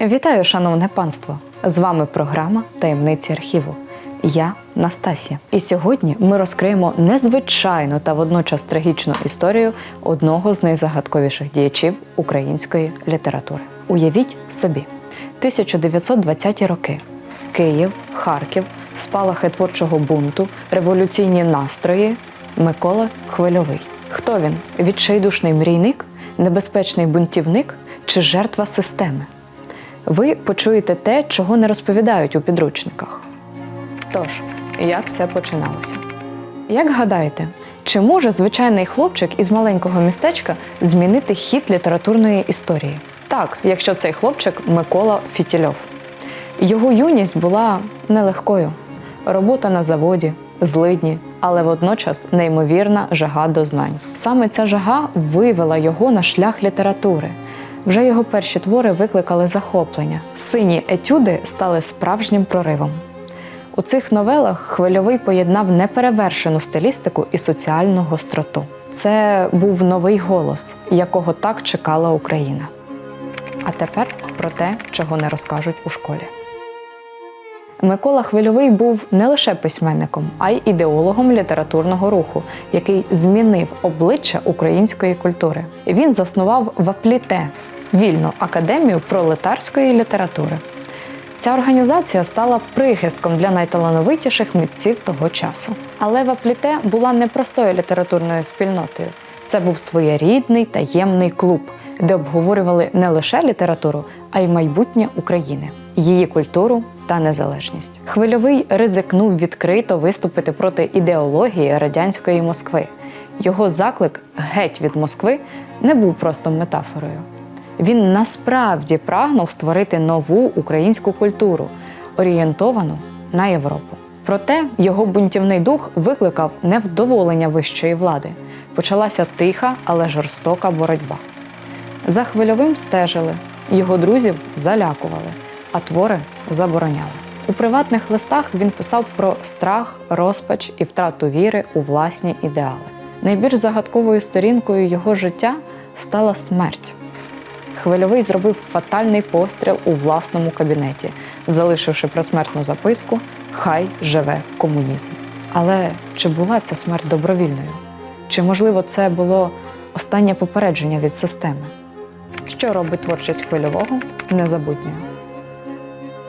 Вітаю, шановне панство! З вами програма Таємниці архіву. Я Настасія. І сьогодні ми розкриємо незвичайну та водночас трагічну історію одного з найзагадковіших діячів української літератури. Уявіть собі, 1920-ті роки. Київ, Харків, спалахи творчого бунту, революційні настрої. Микола Хвильовий. Хто він? Відчайдушний мрійник, небезпечний бунтівник чи жертва системи? Ви почуєте те, чого не розповідають у підручниках. Тож, як все починалося? Як гадаєте, чи може звичайний хлопчик із маленького містечка змінити хід літературної історії? Так, якщо цей хлопчик Микола Фітільов. Його юність була нелегкою. Робота на заводі, злидні, але водночас неймовірна жага до знань. Саме ця жага вивела його на шлях літератури. Вже його перші твори викликали захоплення. Сині етюди стали справжнім проривом. У цих новелах хвильовий поєднав неперевершену стилістику і соціальну гостроту. Це був новий голос, якого так чекала Україна. А тепер про те, чого не розкажуть у школі. Микола Хвильовий був не лише письменником, а й ідеологом літературного руху, який змінив обличчя української культури. Він заснував Вапліте вільну академію пролетарської літератури. Ця організація стала прихистком для найталановитіших митців того часу. Але Вапліте була не простою літературною спільнотою. Це був своєрідний таємний клуб, де обговорювали не лише літературу, а й майбутнє України, її культуру та незалежність. Хвильовий ризикнув відкрито виступити проти ідеології радянської Москви. Його заклик геть від Москви не був просто метафорою. Він насправді прагнув створити нову українську культуру, орієнтовану на Європу. Проте його бунтівний дух викликав невдоволення вищої влади. Почалася тиха, але жорстока боротьба. За хвильовим стежили, його друзів залякували, а твори забороняли. У приватних листах він писав про страх, розпач і втрату віри у власні ідеали. Найбільш загадковою сторінкою його життя стала смерть. Хвильовий зробив фатальний постріл у власному кабінеті, залишивши просмертну записку Хай живе комунізм. Але чи була ця смерть добровільною? Чи, можливо, це було останнє попередження від системи? Що робить творчість хвильового незабутньою?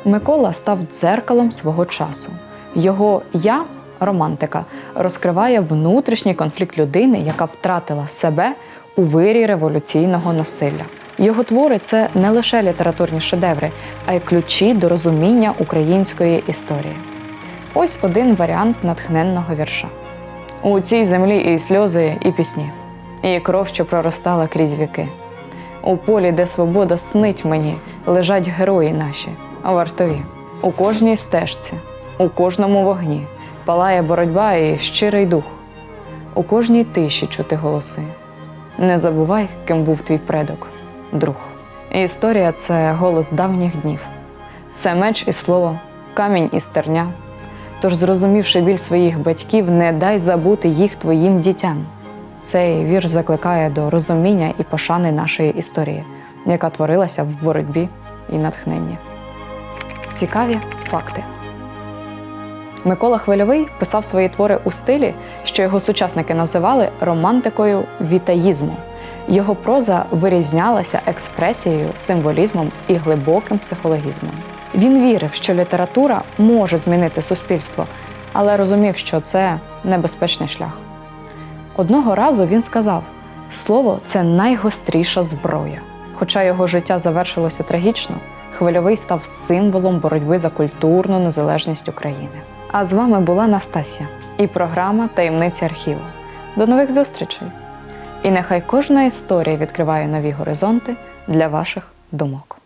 Микола став дзеркалом свого часу. Його я, романтика, розкриває внутрішній конфлікт людини, яка втратила себе у вирі революційного насилля. Його твори це не лише літературні шедеври, а й ключі до розуміння української історії. Ось один варіант натхненного вірша: у цій землі і сльози, і пісні, і кров, що проростала крізь віки. У полі, де свобода снить мені, лежать герої наші, вартові. У кожній стежці, у кожному вогні палає боротьба і щирий дух. У кожній тиші чути голоси. Не забувай, ким був твій предок, друг. Історія це голос давніх днів, це меч і слово, камінь і стерня. Тож, зрозумівши біль своїх батьків, не дай забути їх твоїм дітям. Цей вірш закликає до розуміння і пошани нашої історії, яка творилася в боротьбі і натхненні. Цікаві факти. Микола Хвильовий писав свої твори у стилі, що його сучасники називали романтикою вітаїзму. Його проза вирізнялася експресією, символізмом і глибоким психологізмом. Він вірив, що література може змінити суспільство, але розумів, що це небезпечний шлях. Одного разу він сказав: слово це найгостріша зброя. Хоча його життя завершилося трагічно, хвильовий став символом боротьби за культурну незалежність України. А з вами була Настасія і програма Таємниці архіву. До нових зустрічей! І нехай кожна історія відкриває нові горизонти для ваших думок.